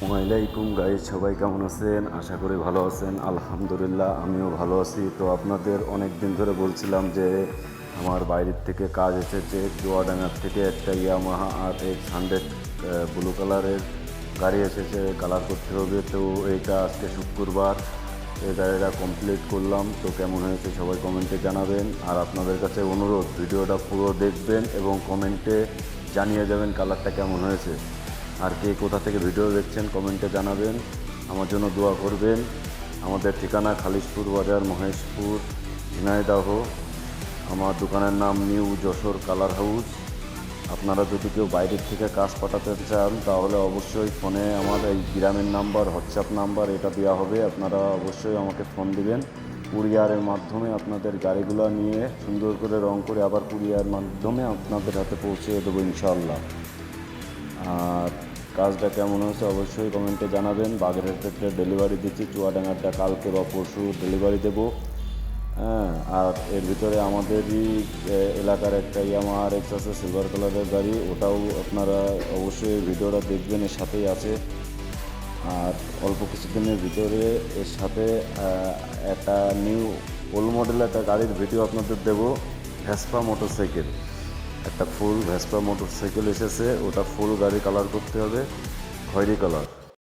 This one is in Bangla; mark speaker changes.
Speaker 1: আসসালামাইকুম গাইজ সবাই কেমন আছেন? আশা করি ভালো আছেন। আলহামদুলিল্লাহ, আমিও ভালো আছি। তো আপনাদের অনেক দিন ধরে বলছিলাম যে আমার বাইরের থেকে কাজ এসেছে চুয়াডাঙ্গার থেকে একটা Yamaha R X hundred blue কালারের গাড়ি এসেছে কালার করতে হবে। তো এইটা আজকে শুক্রবার এই গাড়িটা কমপ্লিট করলাম। তো কেমন হয়েছে সবাই কমেন্টে জানাবেন। আর আপনাদের কাছে অনুরোধ, ভিডিওটা পুরো দেখবেন এবং কমেন্টে জানিয়ে যাবেন কালারটা কেমন হয়েছে। আর কে কোথা থেকে ভিডিও দেখছেন, কমেন্টে জানাবেন। আমার জন্য দোয়া করবেন। আমাদের ঠিকানা খালিশপুর বাজার, মহেশপুর, ঝিনাইদাহ। আমার দোকানের নাম নিউ যশোর কালার হাউস। আপনারা যদি কেউ বাইরের থেকে কাজ পাঠাতে চান, তাহলে অবশ্যই ফোনে আমার এই গ্রামের নাম্বার, হোয়াটসঅ্যাপ নাম্বার, এটা দেওয়া হবে। আপনারা অবশ্যই আমাকে ফোন দিবেন। কুরিয়ারের মাধ্যমে আপনাদের গাড়িগুলো নিয়ে সুন্দর করে রং করে আবার কুরিয়ার মাধ্যমে আপনাদের হাতে পৌঁছে দেবো ইনশাল্লাহ আর কাজটা কেমন হয়েছে অবশ্যই কমেন্টে জানাবেন। বাগেরহাট থেকে ডেলিভারি দিচ্ছি চুয়াডাঙ্গারটা কালকে বা পরশু ডেলিভারি দেবো। হ্যাঁ আর এর ভিতরে আমাদেরই এলাকার একটা ইয়ামাহার এক্স আছে সিলভার কালারের গাড়ি, ওটাও আপনারা অবশ্যই ভিডিওটা দেখবেন, এর সাথেই আছে। আর অল্প কিছুদিনের ভিতরে এর সাথে একটা নিউ ওল্ড মডেল একটা গাড়ির ভিডিও আপনাদের দেবো ভ্যাসপা মোটরসাইকেল একটা ফুল ভেসপা মোটরসাইকেল এসেছে ওটা ফুল গাড়ি কালার করতে হবে খয়রি কালার